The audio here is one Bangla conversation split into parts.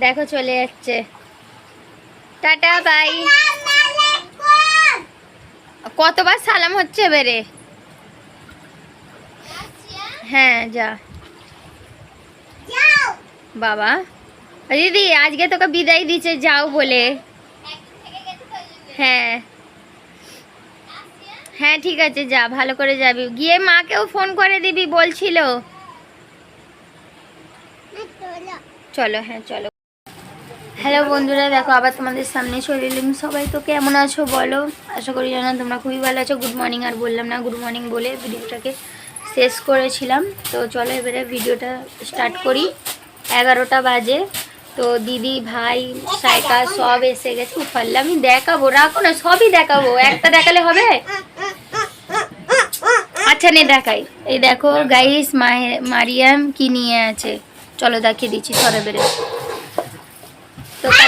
দেখো, চলে যাচ্ছে। টাটা বাই কতবার সালাম হচ্ছে বেরে হ্যাঁ যা। বাবা। দিদি, আজকে তোকে বিদায় দিচ্ছে, যাও বলে। হ্যাঁ। হ্যাঁ ঠিক আছে, যা, ভালো করে যাবি। গিয়ে মাকেও ফোন করে দিবি, বলছিল। চলো হ্যাঁ চলো। হ্যালো বন্ধুরা, দেখো আবার তোমাদের সামনে চলে এলাম। সবাই তো কেমন আছো বলো? আশা করি জানো তোমরা খুবই ভালো আছো। গুড মর্নিং আর বললাম না গুড মর্নিং বলে ভিডিওটাকে শেষ করেছিলাম। তো চলো এবারে ভিডিওটা স্টার্ট করি। এগারোটা বাজে, তো দিদি, ভাই, সাইকা সব এসে গেছে। পারলে আমি দেখাবো, রাখো না, সবই দেখাবো। একটা দেখালে হবে? আচ্ছা নে দেখাই। এই দেখো গাইস মারিয়াম কি নিয়ে আছে? চলো দেখিয়ে দিচ্ছি সরে বেড়ে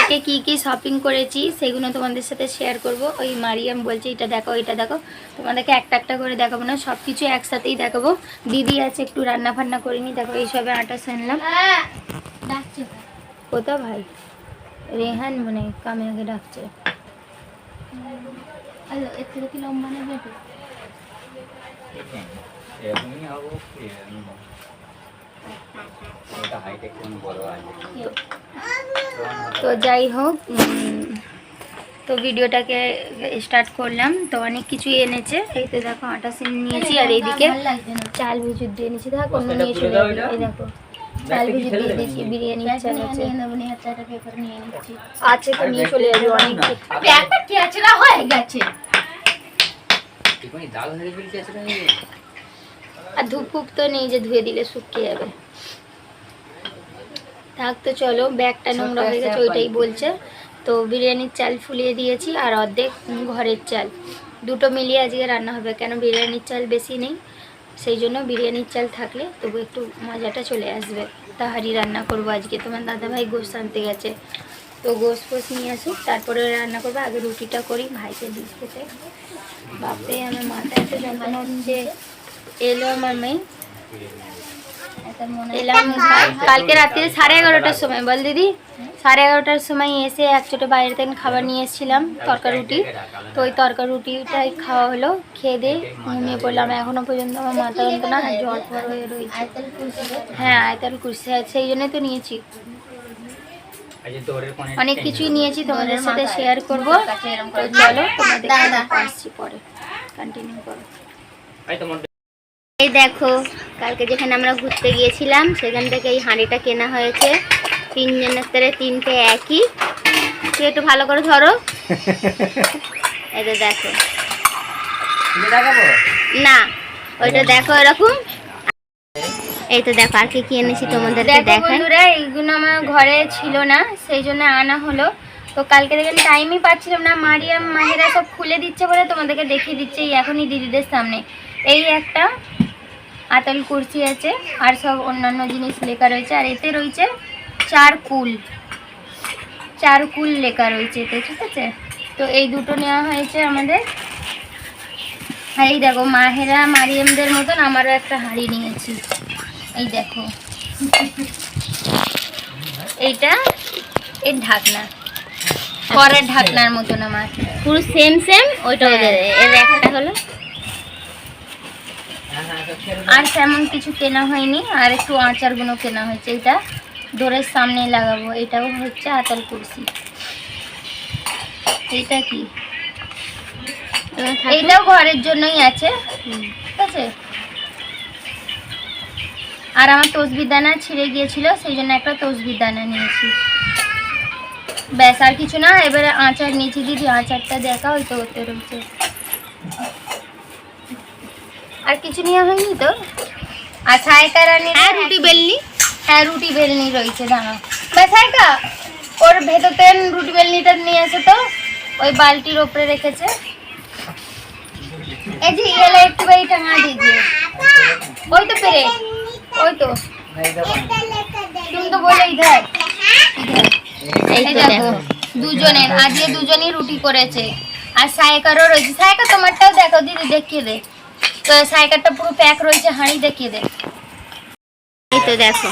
কালকে কি কি শপিং করেছি সেগুলো তোমাদের সাথে শেয়ার করব। ওই মারিয়াম বলছে এটা দেখো এটা দেখো তোমাদেরকে একটা একটা করে দেখাবো না সব কিছু একসাথেই দেখাবো। দিদি আছে একটু রান্না ফান্না করিনি দেখো এইসবে আটা শুনলাম কোথা ভাই রেহান মানে কামে আগে ডাকছে। লম্বা নেবে? তো? যাই হোক তো ভিডিওটাকে স্টার্ট করলাম। তো অনেক কিছুই এনেছে। এই তো দেখো আটা সিম নিয়েছি আর এইদিকে চাল ভিজুর দিয়ে নিয়েছি দেখো অন্য নিয়ে চলে এই দেখো চাল ভিজুর দিয়ে দিয়েছি বিরিয়ানি চাল আছে। আছে তো নিয়ে চলে যাবে অনেক। জাল হয়ে নিয়ে? আর ধূপ ফুপ তো নেই যে ধুয়ে দিলে শুকিয়ে যাবে। থাক তো চলো ব্যাগটা নোংরা হয়ে গেছে ওইটাই বলছে। তো বিরিয়ানির চাল ফুলিয়ে দিয়েছি আর অর্ধেক ঘরের চাল। দুটো মিলিয়ে আজকে রান্না হবে কেন বিরিয়ানির চাল বেশি নেই? সেই জন্য বিরিয়ানির চাল থাকলে তবু একটু মজাটা চলে আসবে। তাহারি রান্না করব আজকে। তোমার দাদাভাই গোস আনতে গেছে। তো গোস ফোস নিয়ে আসুক তারপরে রান্না করব। আগে রুটিটা করি ভাইকে দিই খেতে বাপরে আমার মাথা এত যন্ত্রণা হচ্ছে। এলো আমার মেয়ে। এলাম কালকে রাত্রে সাড়ে এগারোটার সময়। বল দিদি সাড়ে এগারোটার সময় এসে এক ছোটো বাইরে থেকে খাবার নিয়ে এসেছিলাম তরকা রুটি। তো ওই তরকা রুটিটাই খাওয়া হলো খেয়ে দিয়ে ঘুমিয়ে পড়লাম। এখনও পর্যন্ত আমার মাথা যন্ত্রণা আর জ্বর ফর হয়ে রয়েছে। হ্যাঁ আয়তাল কুরসি আছে সেই জন্যই তো নিয়েছি। অনেক কিছুই নিয়েছি তোমাদের সাথে শেয়ার করব। তো চলো তোমাদের আসছি পরে। কন্টিনিউ করো। এই দেখো কালকে যেখানে আমরা ঘুরতে গিয়েছিলাম সেখান থেকে এই হাঁড়িটা কেনা হয়েছে। তিনজনের তারে তিনটে একই। তুই একটু ভালো করে ধরো। এই তো দেখো। না ওইটা দেখো এরকম। এই তো দেখো আর কি কি এনেছি তোমাদেরকে দেখাই। বন্ধুরা এইগুলো আমার ঘরে ছিল না সেই জন্য আনা হলো। তো কালকে দেখেন টাইমই পাচ্ছিলাম না। মারিয়াম মাহিরা সব খুলে দিচ্ছে বলে তোমাদেরকে দেখিয়ে দিচ্ছে এই এখনই দিদিদের সামনে। এই একটা আতল কুর্সি আছে আর সব অন্যান্য জিনিস লেখা রয়েছে আর এতে রয়েছে চার কুল। চার কুল লেখা রয়েছে এতে ঠিক আছে? তো এই দুটো নেওয়া হয়েছে আমাদের। আর এই দেখো মাহেরা মারিয়ামদের মতন আমারও একটা হাঁড়ি নিয়েছি। এই দেখো। এইটা এর ঢাকনা। পরের ঢাকনার মতন আমার। পুরো সেম সেম ওইটা ওদের। এর একটা হলো? আর তেমন কিছু কেনা হয়নি আর একটু আচারগুলো কেনা হয়েছে এটা ডোরের সামনে লাগাবো এটাও হচ্ছে আতাল কুরসি। এটা কি? এইটাও ঘরের জন্যই আছে ঠিক আছে? আর আমার তসবির দানা ছিঁড়ে গিয়েছিল সেই জন্য একটা তসবির দানা নিয়েছি। ব্যাস আর কিছু না এবারে আচার নিয়েছি দিদি আচারটা দেখা হয়তো ওতে রয়েছে আর কিছু নেওয়া হয়নি তো? আর সায়কা রানি হ্যাঁ রুটি বেলনি। হ্যাঁ রুটি বেলনি রয়েছে দাঁড়া বা সায়কা ওর ভেতরতে রুটি বেলনিটা নিয়ে এসে তো। ওই বালতির ওপরে রেখেছে। এই যে ইয়েলে একটু ভাই টাঙা দিজিয়ে ওই তো পেরে ওই তো। তুমি তো বলে ইধার দুজনের আজকে দুজনই রুটি করেছে। আর সায়কারও রয়েছে। সায়কা তোমারটাও দেখো দিদি দেখিয়ে দে। তো সাইকেলটা পুরো প্যাক রয়েছে হাঁড়ি দেখিয়ে দে। এই তো দেখো।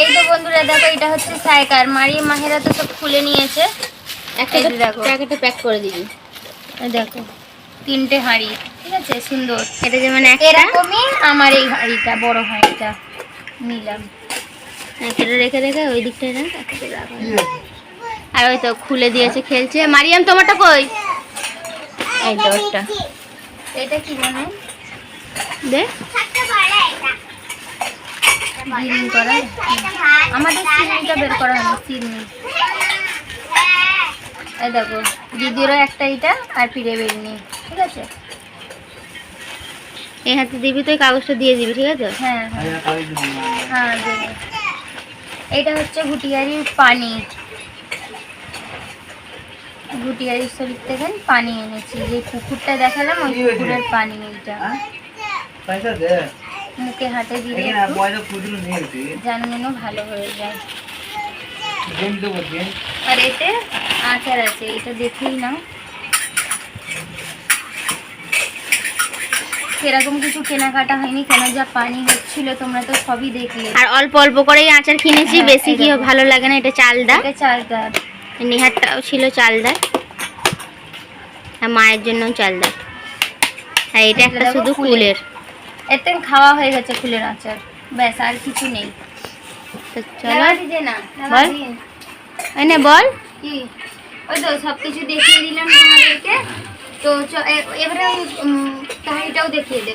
এই তো বন্ধুরা দেখো এটা হচ্ছে সাইকার মারিয়ে মাহেরা তো সব খুলে নিয়েছে। একটা দেখো। প্যাকেটে প্যাক করে দিবি। দেখো তিনটে হাঁড়ি ঠিক আছে? সুন্দর। এটা যেমন এরকমই আমার এই হাঁড়িটা বড় হাঁড়িটা। নিলাম। একটা রেখে রেখে ওই দিকটা আর ওই তো খুলে দিয়েছে খেলছে। মারিয়াম তোমারটা কই? এই ওটা এটা কি মনে দে। করা। আমাদের সিরনিটা বের করা এই দেখো দিদিরও একটা এটা আর ফিরে বেরিনি ঠিক আছে? এই হাতে দিবি তো কাগজটা দিয়ে দিবি ঠিক আছে? হ্যাঁ। হ্যাঁ হ্যাঁ। এটা হচ্ছে ঘুটিয়ারির পানি। ঘুটিয়ারির শরীর থেকে পানি এনেছি। যে পুকুরটা দেখালাম ওই পুকুরের পানি এইটা। দে মুখে হাতে দিলে যেন ভালো হয়ে যায়। আর এতে আচার আছে এটা দেখেই নাও। সেরকম কিছু কেনাকাটা হয়নি কেন যা পানি হচ্ছিল তোমরা তো সবই দেখলে। আর অল্প অল্প করেই আচার কিনেছি হ্যাঁ, বেশি কি ভালো লাগে না এটা চালদা এটা চালটা নিহারটাও ছিল চালদার। আর মায়ের জন্য চালদার। আর এটা একটা শুধু ফুলের। এতে খাওয়া হয়ে গেছে ফুলের আচার। ব্যাস আর কিছু নেই। তো চলো। বল। দিন। ওই বল। কি? ওই তো সব কিছু দেখিয়ে দিলাম তোমাদেরকে। তো এবারে কাহিনীটাও দেখিয়ে দে।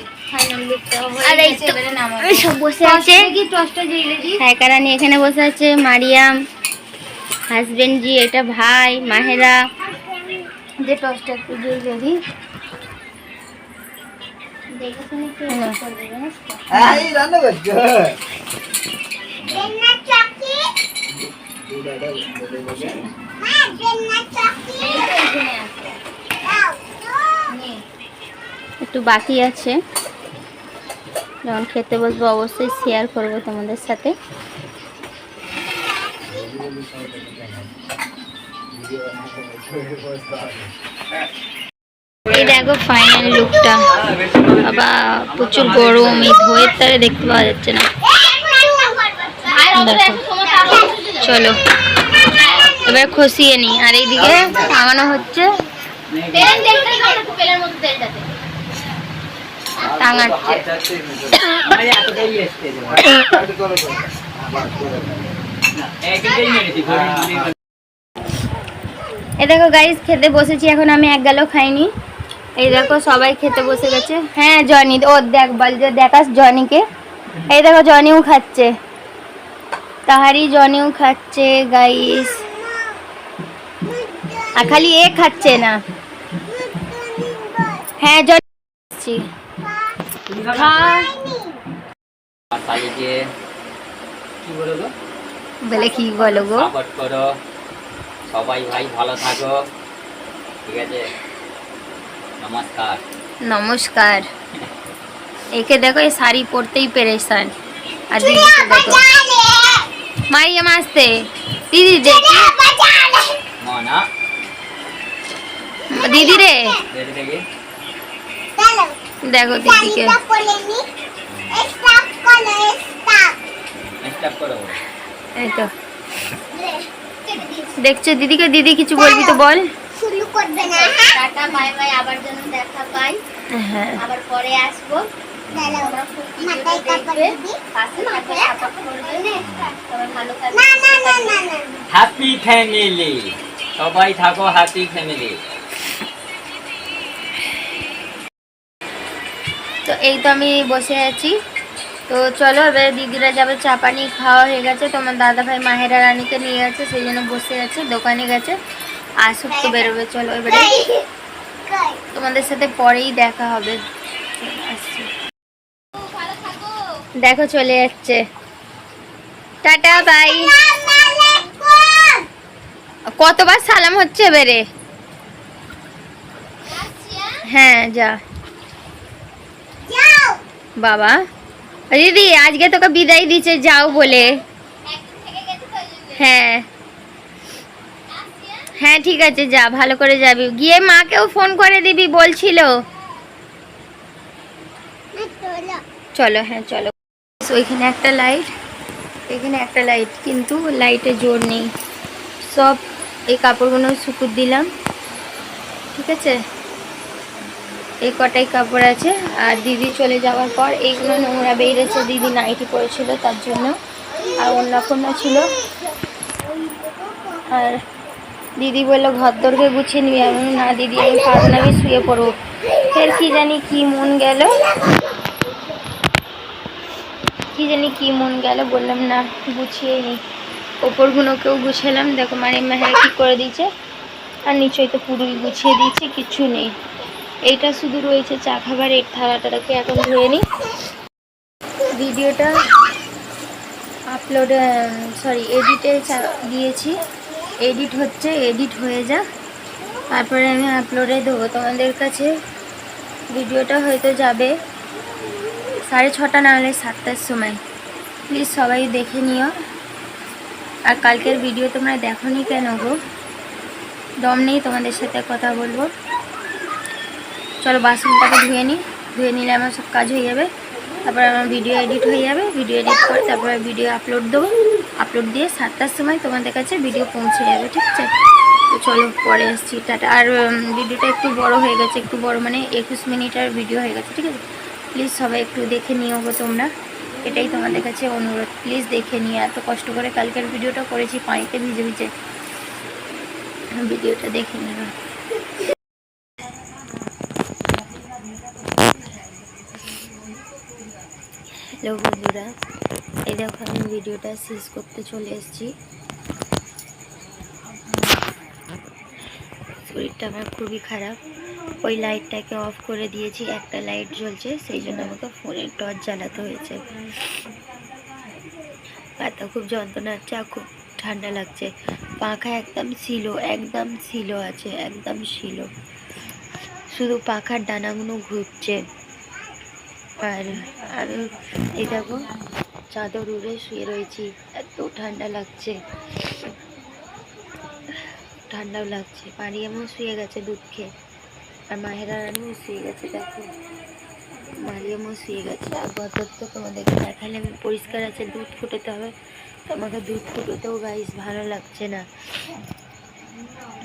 এখানে বসে আছে মারিয়াম হাজবেন্ড জি এটা ভাই মাহেরা। যে টসটা একটু জেলে এই রান্না করছ। নে। একটু বাকি আছে। যখন খেতে বসবো অবশ্যই শেয়ার করব তোমাদের সাথে। এই দেখো ফাইনাল লুকটা বাবা, প্রচুর গরম, এই ধোয়ের তারে দেখতে পাওয়া যাচ্ছে না। চলো। এবার খসিয়ে নি। আর এইদিকে টাঙানো হচ্ছে। টাঙাচ্ছে এই দেখো গাইস খেতে বসেছি, এখন আমি এক গেলেও খাইনি। এই দেখো সবাই খেতে বসে গেছে। হ্যাঁ জনি ও দেখ বল যে দেখাস জনিকে। এই দেখো জনিও খাচ্ছে। তাহারি জনিও খাচ্ছে গাইস আর খালি এ খাচ্ছে না। হ্যাঁ জনি বলে কি বলো গো? সবাই ভাই ভালো থাকো। ঠিক আছে? নমস্কার। নমস্কার। একে দেখো এই শাড়ি পরতেই পেরেছান আর দিদিকে দেখো। মারিয়াম আসতে দিদি দেখি দিদি রে। দেখে। দিদিকে। দেখছ দিদিকে? দিদি কিছু বলবি তো বল। টাটা বাই বাই আবার যেন দেখা পাই। হ্যাঁ। আবার পরে আসব। করবে হ্যাপি ফ্যামিলি সবাই থাকো। হ্যাপি ফ্যামিলি তো এই তো আমি বসে আছি। তো চলো এবার দিদিরা যাবে চা পানি খাওয়া হয়ে গেছে। তোমার দাদা ভাই মাহেরা রানীকে নিয়ে গেছে সেই জন্য বসে আছে দোকানে গেছে। আসুক তো বেরোবে, চলো এবারে। তোমাদের সাথে পরেই দেখা হবে। দেখো চলে যাচ্ছে। Tata, bye. কতবার সালাম হচ্ছে এবারে? হ্যাঁ যা। বাবা। দিদি, আজকে তোকে বিদায় দিচ্ছে যাও বলে। হ্যাঁ। হ্যাঁ ঠিক আছে, যা, ভালো করে যাবি। গিয়ে মাকেও ফোন করে দিবি, বলছিল। চলো হ্যাঁ চলো। ওইখানে একটা লাইট এখানে একটা লাইট কিন্তু লাইটে জোর নেই। সব এই কাপড়গুলো শুকুর দিলাম, ঠিক আছে? এই কটাই কাপড় আছে, আর দিদি চলে যাওয়ার পর এইগুলো নোংরা বেরিয়েছে, দিদি নাইটি পরেছিল তার জন্য। আর অন্য ছিল। আর দিদি বলল ঘর দরকে গুছিয়ে নিবি আমি না দিদি, আমি পারব না আমি শুয়ে পড়ব। ফের কি জানি কি মন গেল। কি জানি কি মন গেল, বললাম, না, গুছিয়ে নিই ওপরগুলোকেও গুছালাম। দেখো মানে মেহেরা কি করে দিয়েছে? আর নিচয় তো পুরোই গুছিয়ে দিয়েছে, কিছু নেই। এইটা শুধু রয়েছে চা খাবার, এই থালাটাকে এখন ধুয়ে নিই। ভিডিওটা আপলোড সরি এডিটে দিয়েছি। এডিট হচ্ছে, এডিট হয়ে যাক। তারপরে আমি আপলোডে দেবো। তোমাদের কাছে ভিডিওটা হয়তো যাবে সাড়ে ছটা না হলে সাতটার সময়। প্লিজ সবাই দেখে নিও। আর কালকের ভিডিও তোমরা দেখোনি কেন গো? দম নেই তোমাদের সাথে কথা বলব। চলো বাসনটাকে ধুয়ে নিই ধুয়ে নিলে আমার সব কাজ হয়ে যাবে। তারপর আমার ভিডিও এডিট হয়ে যাবে। ভিডিও এডিট করে তারপরে ভিডিও আপলোড দেবো। আপলোড দিয়ে সাতটার সময় তোমাদের কাছে ভিডিও পৌঁছে যাবে, ঠিক আছে? তো চলো, পরে আসছি। টাটা। আর ভিডিওটা একটু বড় হয়ে গেছে, একটু বড় মানে একুশ মিনিটের ভিডিও হয়ে গেছে, ঠিক আছে? প্লিজ সবাই একটু দেখে নিও গো তোমরা। এটাই তোমাদের কাছে অনুরোধ। প্লিজ দেখে নিয়ে এত কষ্ট করে কালকের ভিডিওটা করেছি, পানিতে ভিজে ভিজে। ভিডিওটা দেখে নিও। হ্যালো বন্ধুরা, এই দেখো আমি ভিডিওটা শেষ করতে চলে এসেছি। শরীরটা আমার খুবই খারাপ। ওই লাইটটাকে অফ করে দিয়েছি, একটা লাইট জ্বলছে, সেই জন্য আমাকে ফোনের টর্চ জ্বালাতে হয়েছে। মাথা খুব যন্ত্রণা হচ্ছে আর খুব ঠান্ডা লাগছে। পাখা একদম ছিল একদম ছিল আছে, একদম ছিল শুধু পাখার ডানাগুলো ঘুরছে। আর আমি এই দেখো, চাদর উড়ে শুয়ে রয়েছি। এত ঠান্ডা লাগছে। ঠান্ডাও লাগছে। এমন শুয়ে গেছে দুধ খেয়ে আর মাহেরা শুয়ে গেছে, দেখো। মারিয়ামও শুয়ে গেছে। আর বছর তো তোমাদেরকে দেখালে পরিষ্কার আছে, দুধ ফুটাতে হবে। তোমাকে দুধ ফুটোতেও গাইস ভালো লাগছে না।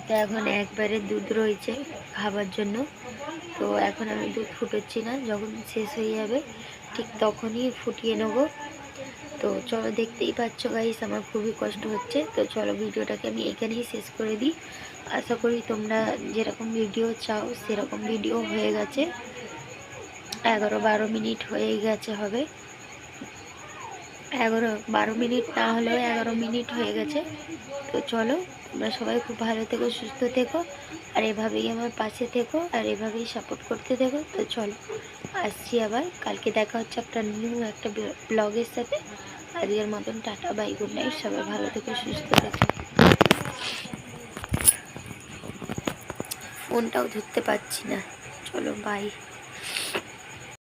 তো এখন একবারে দুধ রয়েছে খাবার জন্য। তো এখন আমি দুধ ফুটোচ্ছি না, যখন শেষ হয়ে যাবে ঠিক তখনই ফুটিয়ে নেব। তো চলো দেখতেই পাচ্ছ গাইস আমার খুবই কষ্ট হচ্ছে। তো চলো ভিডিওটাকে আমি এখানেই শেষ করে দিই। আশা করি তোমরা যেরকম ভিডিও চাও সেরকম ভিডিও হয়ে গেছে। এগারো বারো মিনিট হয়ে গেছে হবে। এগারো, বারো মিনিট না হলেও এগারো মিনিট হয়ে গেছে। তো চলো, তোমরা সবাই খুব ভালো থেকো, সুস্থ থেকো, আর এভাবেই আমার পাশে থেকো, আর এভাবেই সাপোর্ট করতে থেকো। তো চলো, আসছি আবার। কালকে দেখা হচ্ছে একটা নিউ একটা ব্লগের সাথে। আজকের মতন টাটা বাই গুড নাইট সবাই ভালো থেকো, সুস্থ থেকো। ফোনটাও ধরতে পারছি না। চলো বাই